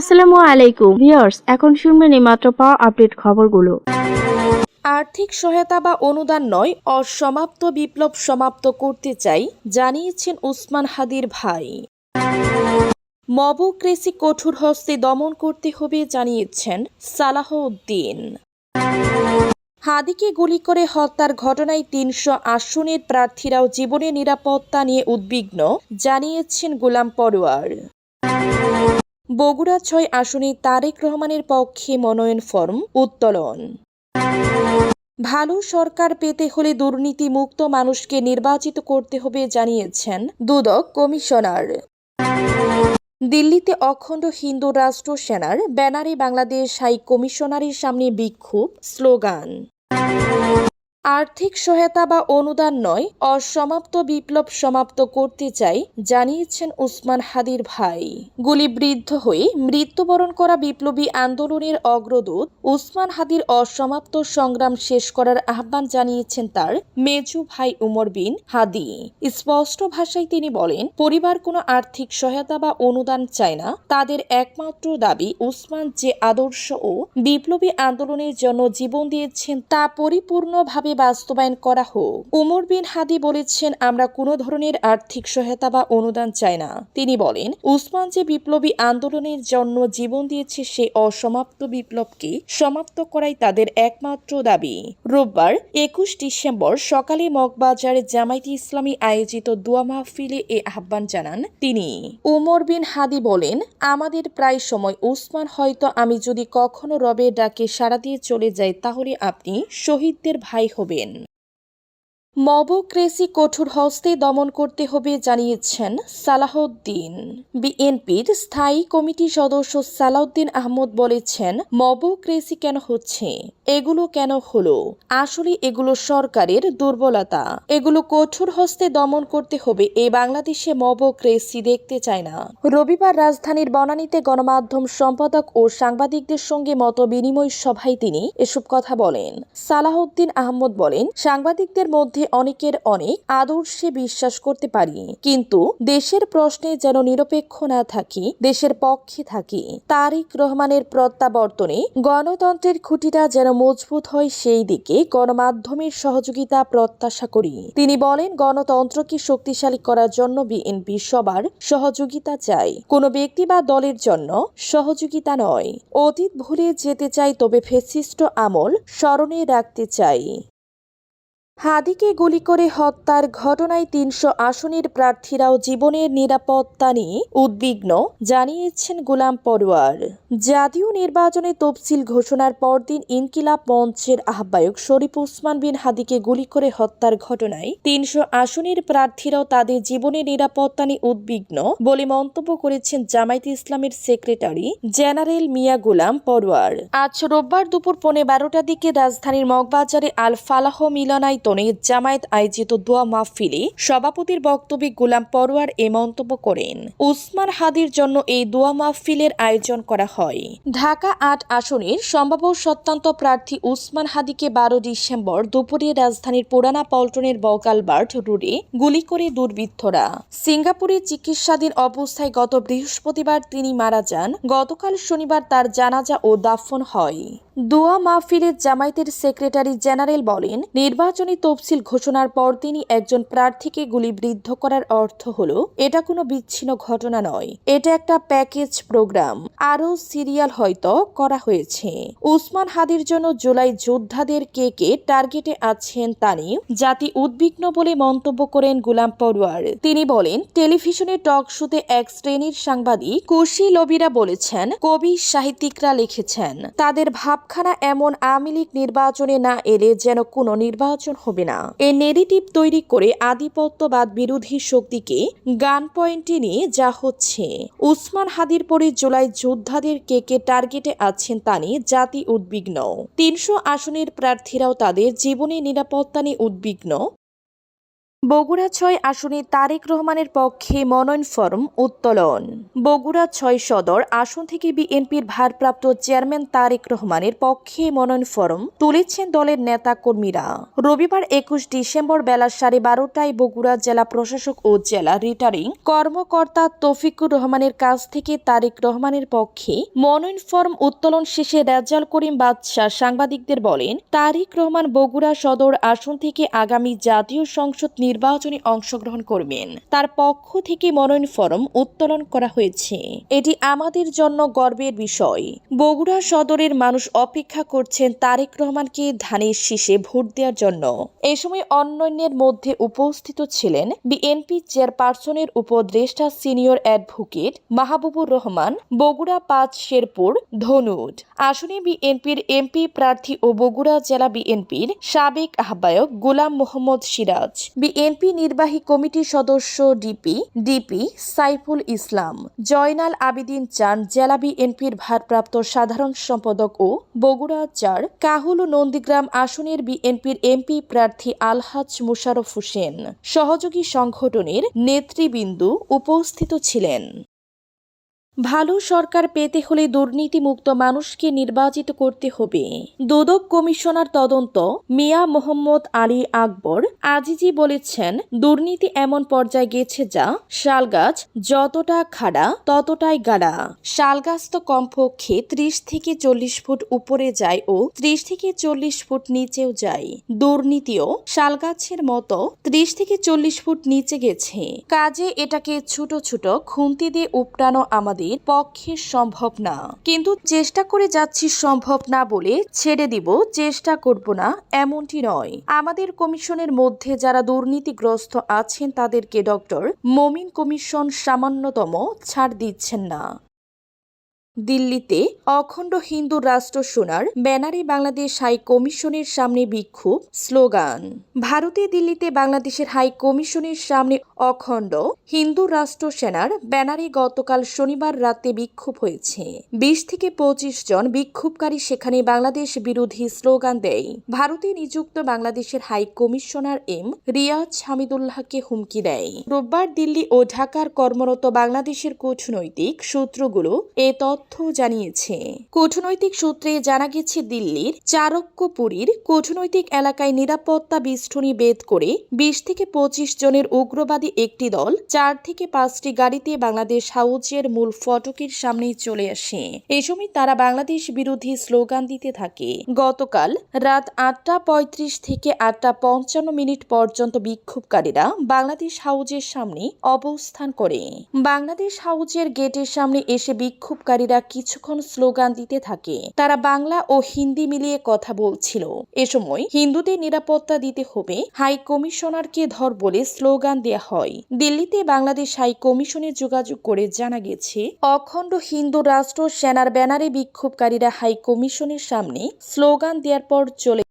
আসসালামু আলাইকুম। ভিউয়ার্স, এখন শুনবেন মাত্র পাওয়া আপডেট খবরগুলো। আর্থিক সহায়তা বা অনুদান নয়, অসমাপ্ত বিপ্লব সমাপ্ত করতে চাই, জানিয়েছেন উসমান হাদির ভাই। মবক্রেসি কঠোর হস্তে দমন করতে হবে জানিয়েছেন সালাহ উদ্দিন হাদিকে গুলি করে হত্যার ঘটনায় তিনশো আসনের প্রার্থীরাও জীবনের নিরাপত্তা নিয়ে উদ্বিগ্ন, জানিয়েছেন গোলাম পরোয়ার। বগুড়া ছয় আসনে তারেক রহমানের পক্ষে মনোনয়ন ফর্ম উত্তোলন। ভালো সরকার পেতে হলে দুর্নীতিমুক্ত মানুষকে নির্বাচিত করতে হবে জানিয়েছেন দুদক কমিশনার। দিল্লিতে অখণ্ড হিন্দু রাষ্ট্র সেনার ব্যানারে বাংলাদেশ হাই কমিশনারের সামনে বিক্ষোভ, স্লোগান। আর্থিক সহায়তা বা অনুদান নয়, অসমাপ্ত বিপ্লব সমাপ্ত করতে চাই, জানিয়েছেন উসমান হাদির ভাই। গুলিবৃদ্ধ হয়ে মৃত্যুবরণ করা বিপ্লবী আন্দোলনের অগ্রদূত উসমান হাদির অসমাপ্ত সংগ্রাম শেষ করার আহ্বান জানিয়েছেন তার মেজু ভাই উমর বিন হাদি। স্পষ্ট ভাষায় তিনি বলেন, পরিবার কোনো আর্থিক সহায়তা বা অনুদান চায় না, তাদের একমাত্র দাবি উসমান যে আদর্শ ও বিপ্লবী আন্দোলনের জন্য জীবন দিয়েছেন তা পরিপূর্ণভাবে বাস্তবায়ন করা হোক। উমর বিন হাদি বলেছেন, আমরা কোনো ধরনের আর্থিক সহায়তা বা অনুদান চাই না। তিনি বলেন, উসমান যে বিপ্লবী আন্দোলনের জন্য জীবন দিয়েছে সে অসমাপ্ত বিপ্লবকে সমাপ্ত করাই তাদের একমাত্র দাবি। রোববার একুশ ডিসেম্বর সকালে মগবাজারে জামায়াতে ইসলামী আয়োজিত দোয়া মাহফিলে এ আহ্বান জানান তিনি। উমর বিন হাদি বলেন, আমাদের প্রায় সময় উসমান হয়তো আমি যদি কখনো রবের ডাকে সাড়া দিয়ে চলে যাই, তাহলে আপনি শহীদদের ভাই হবেন। মবক্রেসি কঠোর হস্তে দমন করতে হবে জানিয়েছেন সালাহউদ্দিন। বিএনপির স্থায়ী কমিটি সদস্য সালাউদ্দিন আহমদ বলেছেন, মবক্রেসি কেন হচ্ছে? এগুলো কেন হলো? আসলে এগুলো সরকারের দুর্বলতা। এগুলো কঠোর হস্তে দমন করতে হবে এ বাংলাদেশে মবক্রেসি দেখতে চায় না। রবিবার রাজধানীর বনানীতে গণমাধ্যম সম্পাদক ও সাংবাদিকদের সঙ্গে মত বিনিময় সভায় তিনি এসব কথা বলেন। সালাহউদ্দিন আহমদ বলেন, সাংবাদিকদের মধ্যে অনেকের অনেক আদর্শে বিশ্বাস করতে পারি। কিন্তু দেশের প্রশ্নে যেন নিরপেক্ষ না থাকি, দেশের পক্ষে থাকি, তারিক রহমানের প্রত্যাবর্তনে গণতন্ত্রের খুঁটিটা যেন মজবুত হয় সেই দিকে গণমাধ্যমের সহযোগিতা প্রত্যাশা করি। তিনি বলেন, গণতন্ত্রকে শক্তিশালী করার জন্য বিএনপি সবার সহযোগিতা চাই কোনো ব্যক্তি বা দলের জন্য সহযোগিতা নয়। অতীত ভুলে যেতে চাই তবে ফেসিস্ট আমল স্মরণে রাখতে চাই। হাদিকে গুলি করে হত্যার ঘটনায় তিনশো আসনের প্রার্থীরাও জীবনের নিরাপত্তা নিয়ে উদ্বিগ্ন, জানিয়েছেন গোলাম পরোয়ার। জাতীয় নির্বাচনে তফসিল ঘোষণার পরদিন ইনকিলাব মঞ্চের আহ্বায়ক শরীফ উসমান বিন হাদিকে গুলি করে হত্যার ঘটনায় তিনশো আসনের প্রার্থীরাও তাদের জীবনের নিরাপত্তা নিয়ে উদ্বিগ্ন বলে মন্তব্য করেছেন জামায়াতে ইসলামের সেক্রেটারি জেনারেল মিয়া গোলাম পরোয়ার। আজ রোববার দুপুর পৌনে বারোটার দিকে রাজধানীর মগবাজারে আল ফালাহ মিলনায়তনে জামায়াত আয়োজিত দোয়া মাহফিলে সভাপতির বক্তব্যে গোলাম পরোয়ার এ মন্তব্য করেন। উসমান হাদির জন্য এই দোয়া মাহফিলের আয়োজন করা হয়। ঢাকা আট আসনের সম্ভাব্য সত্যান্ত প্রার্থী উসমান হাদিকে বারো ডিসেম্বর দুপুরে রাজধানীর পুরানা পল্টনের বকালবার্ট রোডে গুলি করে দুর্বৃত্তরা। সিঙ্গাপুরে চিকিৎসাধীন অবস্থায় গত বৃহস্পতিবার তিনি মারা যান। গতকাল শনিবার তার জানাজা ও দাফন হয়। দোয়া মাহফিলের জামায়াতের সেক্রেটারি জেনারেল বলেন, নির্বাচনী তফসিল ঘোষণার পর তিনি একজন প্রার্থীকে গুলিবিদ্ধ করার অর্থ হল, এটা কোনো বিচ্ছিন্ন ঘটনা নয়, এটা একটা প্যাকেজ প্রোগ্রাম, আরও সিরিয়াল হয়তো করা হয়েছে। উসমান হাদির জন্য জুলাই যোদ্ধাদের কে কে টার্গেটে আছেন তা নিয়ে জাতি উদ্বিগ্ন বলে মন্তব্য করেন গুলাম পরোয়ার। তিনি বলেন, টেলিভিশনে টক শোতে এক শ্রেণির সাংবাদিক কুশি লবিরা বলেছেন, কবি সাহিত্যিকরা লিখেছেন, তাদের ভাবখানা এমন আওয়ামী লীগ নির্বাচনে না এলে যেন কোনো নির্বাচন হবে না। এ নেগেটিভ তৈরি করে আধিপত্যবাদ বিরোধী শক্তিকে গান পয়েন্টে নিয়ে যা হচ্ছে। উসমান হাদির পরে জুলাই যোদ্ধাদের কে কে টার্গেটে আছেন তা নিয়ে জাতি উদ্বিগ্ন। তিনশো আসনের প্রার্থীরাও তাদের জীবনে নিরাপত্তা নিয়ে উদ্বিগ্ন। বগুড়া ছয় আসনে তারেক রহমানের পক্ষে মনোনয়ন ফরম উত্তোলন। বগুড়া ছয় সদর আসন থেকে বিএনপির ভারপ্রাপ্ত চেয়ারম্যান তারেক রহমানের পক্ষে মনোনয়ন ফরম তুলেছেন দলের নেতা কর্মীরা রবিবার একুশ ডিসেম্বর বেলা সাড়ে বারোটায় বগুড়া জেলা প্রশাসক ও জেলা রিটার্নিং কর্মকর্তা তফিকুর রহমানের কাছ থেকে তারেক রহমানের পক্ষে মনোনয়ন ফরম উত্তোলন শেষে রেজাল করিম বাদশাহ সাংবাদিকদের বলেন, তারেক রহমান বগুড়া সদর আসন থেকে আগামী জাতীয় সংসদ নির্বাচনে অংশগ্রহণ করবেন। তার পক্ষ থেকে মনোনয়ন ফরম উত্তোলন করা হয়েছে। এটি আমাদের জন্য গর্বের বিষয়। বগুড়া সদরের মানুষ অপেক্ষা করছেন তারেক রহমানকে ধানের শীষে ভোট দেওয়ার জন্য। এ সময় অন্যান্যের মধ্যে উপস্থিত ছিলেন বিএনপি চেয়ারপারসনের উপদেষ্টা সিনিয়র অ্যাডভোকেট মাহবুবুর রহমান, বগুড়া পাঁচ শেরপুর, ধনুট। আসনে বিএনপির এমপি প্রার্থী ও বগুড়া জেলা বিএনপির সাবেক আহ্বায়ক গোলাম মোহাম্মদ সিরাজ। বিএনপি নির্বাহী কমিটির সদস্য ডিপি ডিপি সাইফুল ইসলাম, জয়নাল আবিদিন চান জেলা বিএনপির ভারপ্রাপ্ত সাধারণ সম্পাদক ও বগুড়া চার, কাহুল নন্দীগ্রাম আসনের বিএনপির এমপি প্রার্থী আলহাজ মুশারফ হোসেন। সহযোগী সংগঠনের নেতৃবৃন্দ উপস্থিত ছিলেন। ভালো সরকার পেতে হলে দুর্নীতিমুক্ত মানুষকে নির্বাচিত করতে হবে। দুদক কমিশনার তদন্ত, মিয়া মোহাম্মদ আলী আকবর আজিজি বলেছেন, দুর্নীতি এমন পর্যায়ে গেছে যা শালগাছ যতটা খাড়া ততটাই গাড়া। শালগাছ তো কমপক্ষে ত্রিশ থেকে চল্লিশ ফুট উপরে যায় ও ত্রিশ থেকে চল্লিশ ফুট নিচেও যায়। দুর্নীতিও শালগাছের মতো ত্রিশ থেকে চল্লিশ ফুট নিচে গেছে। কাজে এটাকে ছোট ছোট খুন্তি দিয়ে উপটানো আমাদের পক্ষে সম্ভব না। কিন্তু চেষ্টা করে যাচ্ছি সম্ভব না বলে ছেড়ে দিব, চেষ্টা করব না এমনটি নয়। আমাদের কমিশনের মধ্যে যারা দুর্নীতিগ্রস্ত আছেন তাদেরকে ডক্টর মমিন কমিশন সামান্যতম ছাড় দিচ্ছেন না। দিল্লিতে অখণ্ড হিন্দু রাষ্ট্র সোনার ব্যানারে বাংলাদেশ হাই কমিশনের সামনে বিক্ষোভ স্লোগান। ভারতে দিল্লিতে বাংলাদেশের হাই কমিশনের সামনে অখণ্ড হিন্দু রাষ্ট্র সেনার ব্যানারে গতকাল শনিবার রাতে বিক্ষোভ হয়েছে। বিশ থেকে পঁচিশ জন বিক্ষোভকারী সেখানে বাংলাদেশ বিরোধী স্লোগান দেয়। ভারতে নিযুক্ত বাংলাদেশের হাই কমিশনার এম রিয়াজ হামিদুল্লাহকে হুমকি দেয়। রোববার দিল্লি ও ঢাকার কর্মরত বাংলাদেশের কূটনৈতিক সূত্রগুলো এ তথ্য জানিয়েছে। কূটনৈতিক সূত্রে জানা গেছে, দিল্লির চারক্যপুরীর কূটনৈতিক এলাকায় নিরাপত্তা বিষ্ঠনী বেদ করে বিশ থেকে পঁচিশ জনের উগ্রবাদী একটি দল চার থেকে পাঁচটি গাড়িতে বাংলাদেশ হাউজের মূল ফটকের সামনে চলে আসে। এই সময় তারা বাংলাদেশ বিরোধী স্লোগান দিতে থাকে। গতকাল রাত আটটা পঁয়ত্রিশ থেকে আটটা পঞ্চান্ন মিনিট পর্যন্ত বিক্ষোভকারীরা বাংলাদেশ হাউজের সামনে অবস্থান করে। বাংলাদেশ হাউজের গেটের সামনে এসে বিক্ষোভকারীরা কিছুক্ষণ স্লোগান দিতে থাকে। তারা বাংলা ও হিন্দি মিলিয়ে কথা বলছিল। এ সময় হিন্দুদের নিরাপত্তা দিতে হবে, হাই কমিশনারকে ধর বলে স্লোগান দেয়া হয়। দিল্লিতে বাংলাদেশ হাই কমিশনে যোগাযোগ করে জানা গেছে, অখণ্ড হিন্দু রাষ্ট্র সেনার ব্যানারে বিক্ষোভকারীরা হাই কমিশনের সামনে স্লোগান দেওয়ার পর চলে